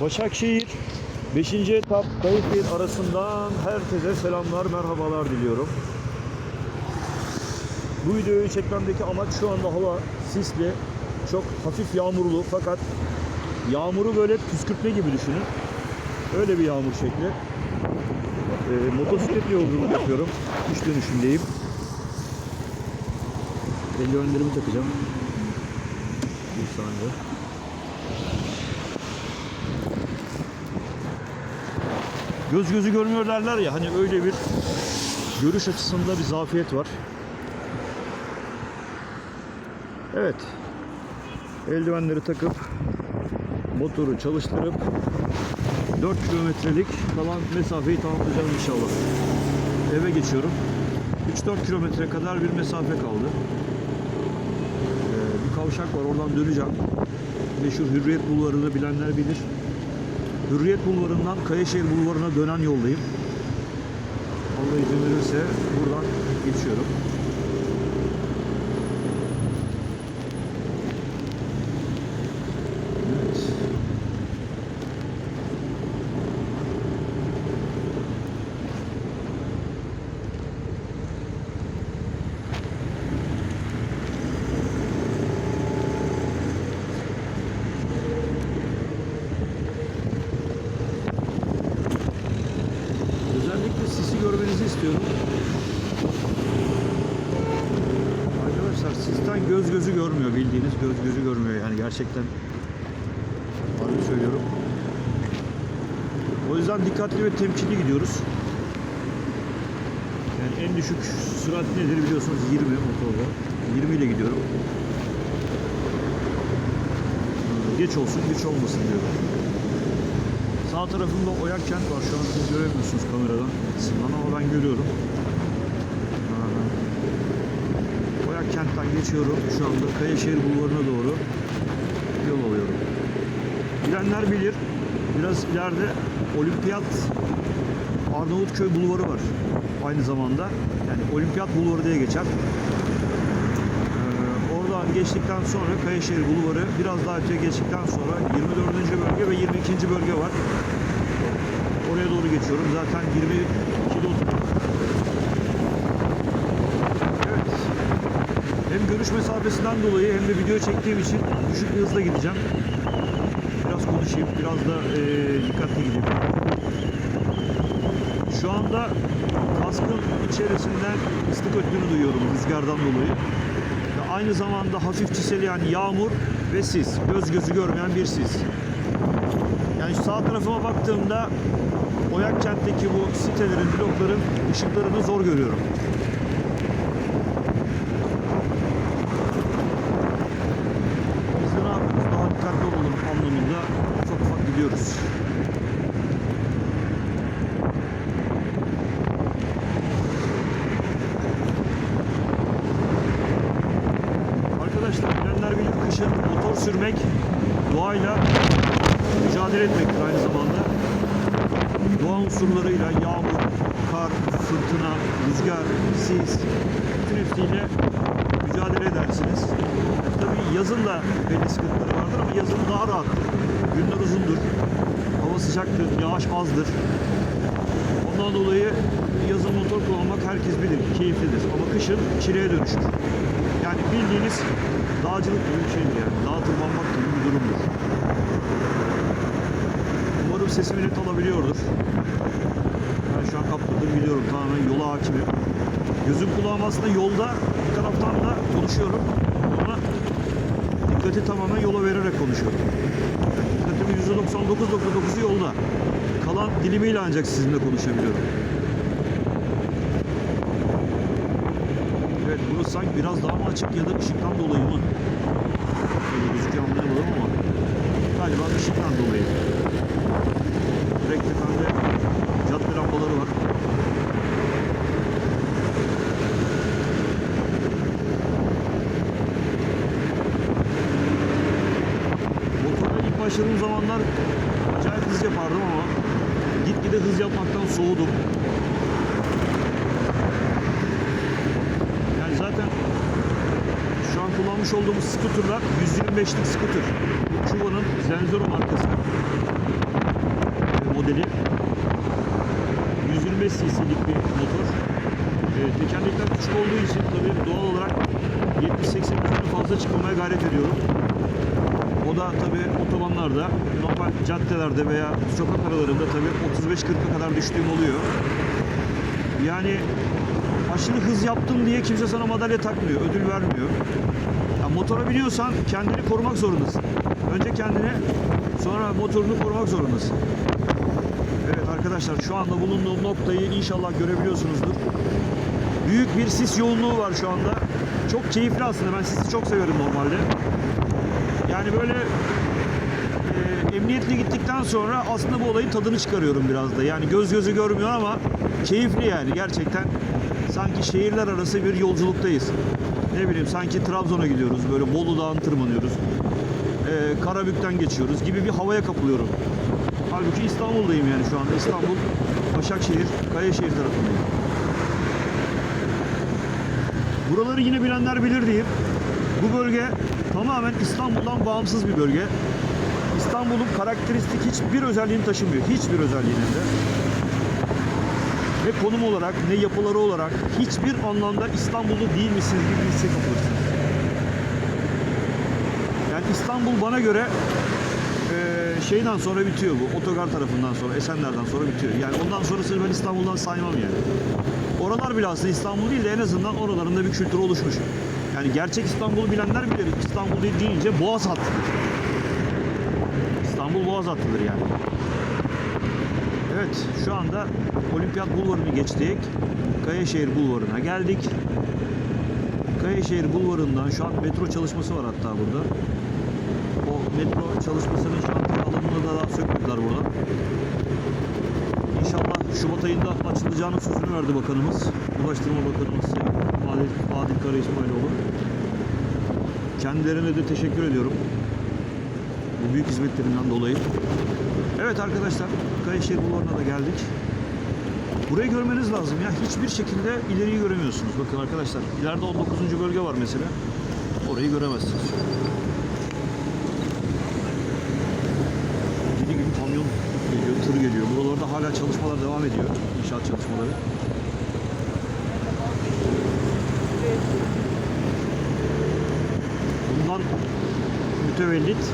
Başakşehir 5. etap Kayıpşehir arasından herkese selamlar, merhabalar diliyorum. Bu videoyu çekmemdeki amaç şu anda hava sisli, çok hafif yağmurlu fakat yağmuru böyle püskürtme gibi düşünün. Öyle bir yağmur şekli. E, motosikletle yolculuk yapıyorum. İş dönüşündeyim. Eldivenlerimi takacağım. Bir saniye. Göz gözü görmüyor derler ya hani öyle bir görüş açısında bir zafiyet var. Evet. Eldivenleri takıp motoru çalıştırıp 4 kilometrelik kalan mesafeyi tamamlayacağım inşallah. Eve geçiyorum. 3-4 kilometre kadar bir mesafe kaldı. Ee, bir kavşak var oradan döneceğim. Meşhur Hürriyet Bulvarı'nı bilenler bilir. Hürriyet Bulvarı'ndan Kayaşehir Bulvarı'na dönen yoldayım. Allah izin verirse buradan geçiyorum. Evet. Özellikle sisi görmenizi istiyorum. Arkadaşlar sisten göz gözü görmüyor bildiğiniz göz gözü görmüyor yani gerçekten harbi söylüyorum. O yüzden dikkatli ve temkinli gidiyoruz. Yani en düşük sürat nedir biliyorsunuz 20 motorda. 20 ile gidiyorum. Geç olsun güç olmasın diyorum. Sağ tarafımda Oyak Kent var. Şu an siz göremiyorsunuz kameradan ama ben görüyorum. Aa, Oyak Kent'ten geçiyorum. Şu anda Kayaşehir Bulvarı'na doğru yol alıyorum. Bilenler bilir. Biraz ileride Olimpiyat Arnavutköy Bulvarı var. Aynı zamanda. Yani Olimpiyat Bulvarı diye geçer. Ee, oradan geçtikten sonra Kayaşehir Bulvarı biraz daha öteye geçtikten sonra 24. bölge ve 22. bölge var. Oraya doğru geçiyorum. Zaten 22'de oturdum. Evet. Hem görüş mesafesinden dolayı hem de video çektiğim için düşük bir hızla gideceğim. Biraz konuşayım, biraz da eee, dikkatli gideyim. Şu anda kaskın içerisinden ıslık öttüğünü duyuyorum rüzgardan dolayı. Ve aynı zamanda hafif çiseleyen yağmur ve sis. Göz gözü görmeyen bir sis. Yani şu sağ tarafıma baktığımda Oyak kentteki bu sitelerin, blokların ışıklarını zor görüyorum. Biz de ne yapıyoruz? Daha dikkatli olalım anlamında ufak ufak gidiyoruz. Arkadaşlar bilenler bilir kışın motor sürmek doğayla mücadele etmektir aynı zamanda. Doğa unsurlarıyla yağmur, kar, fırtına, rüzgar, sis bütün hepsiyle mücadele edersiniz. Tabii yazın da belli sıkıntıları vardır ama yazın daha rahat. Günler uzundur. Hava sıcaktır, yağış azdır. Ondan dolayı yazın motor kullanmak herkes bilir, keyiflidir. Ama kışın çileye dönüşür. Bildiğiniz dağcılık gibi bir şeydir yani. Dağa tırmanmak gibi bir durumdur. Umarım sesimi net alabiliyordur. Ben şu an kaptırdığımı biliyorum. Tamamen yola hakimim. Gözüm kulağım aslında yolda. Bir taraftan da konuşuyorum. Ama dikkati tamamen yola vererek konuşuyorum. Yani dikkatimin %99.9'u yolda. Kalan dilimiyle ancak sizinle konuşabiliyorum. Evet burası sanki biraz daha mı açık ya da ışıktan dolayı mı? Böyle gözüküyor anlayamadım ama galiba ışıktan dolayı. Direkt tepemde cadde lambaları var. Motorla ilk başladığım zamanlar acayip hız yapardım ama gitgide hız yapmaktan soğudum. Yani zaten kullanmış olduğumuz skuterlar 125'lik skuter. Bu Chuva'nın Zenzero markası. modeli. 125 cc'lik bir motor. E, tekerlekler küçük olduğu için tabii doğal olarak 70-80 üzerine fazla çıkmamaya gayret ediyorum. O da tabii otobanlarda, normal caddelerde veya sokak aralarında tabii 35-40'a kadar düştüğüm oluyor. Yani aşırı hız yaptım diye kimse sana madalya takmıyor, ödül vermiyor. Ya motora biniyorsan kendini korumak zorundasın. Önce kendini, sonra motorunu korumak zorundasın. Evet arkadaşlar şu anda bulunduğum noktayı inşallah görebiliyorsunuzdur. Büyük bir sis yoğunluğu var şu anda. Çok keyifli aslında. Ben sisi çok severim normalde. Yani böyle e, emniyetle gittikten sonra aslında bu olayın tadını çıkarıyorum biraz da. Yani göz gözü görmüyor ama keyifli yani gerçekten. Sanki şehirler arası bir yolculuktayız. Ne bileyim sanki Trabzon'a gidiyoruz. Böyle Bolu Dağı'nı tırmanıyoruz. E, Karabük'ten geçiyoruz gibi bir havaya kapılıyorum. Halbuki İstanbul'dayım yani şu anda. İstanbul, Başakşehir, Kayaşehir tarafındayım. Buraları yine bilenler bilir diyeyim. Bu bölge tamamen İstanbul'dan bağımsız bir bölge. İstanbul'un karakteristik hiçbir özelliğini taşımıyor. Hiçbir özelliğini de. Ne konum olarak ne yapıları olarak hiçbir anlamda İstanbullu değilmişsiniz gibi bir hisse kapılırsınız. Yani İstanbul bana göre eee, şeyden sonra bitiyor bu. Otogar tarafından sonra, Esenler'den sonra bitiyor. Yani ondan sonrasını ben İstanbul'dan saymam yani. Oralar bile aslında İstanbul değil de en azından oralarında bir kültür oluşmuş. Yani gerçek İstanbul'u bilenler bilir. İstanbul deyince Boğaz hattıdır. İstanbul Boğaz hattıdır yani. Evet şu anda Olimpiyat Bulvarı'nı geçtik. Kayaşehir Bulvarı'na geldik. Kayaşehir Bulvarı'ndan şu an metro çalışması var hatta burada. O metro çalışmasının şu an alanını da daha sökmediler burada. İnşallah Şubat ayında açılacağının sözünü verdi bakanımız. Ulaştırma Bakanımız Adil, Adil Kara İsmailoğlu. Kendilerine de teşekkür ediyorum. Bu büyük hizmetlerinden dolayı. Evet arkadaşlar, Kayaşehir Bulvarı'na da geldik. Burayı görmeniz lazım ya. Hiçbir şekilde ileriyi göremiyorsunuz. Bakın arkadaşlar, ileride 19. bölge var mesela. Orayı göremezsiniz. Deli gibi kamyon geliyor, tır geliyor. Buralarda hala çalışmalar devam ediyor. İnşaat çalışmaları. Bundan mütevellit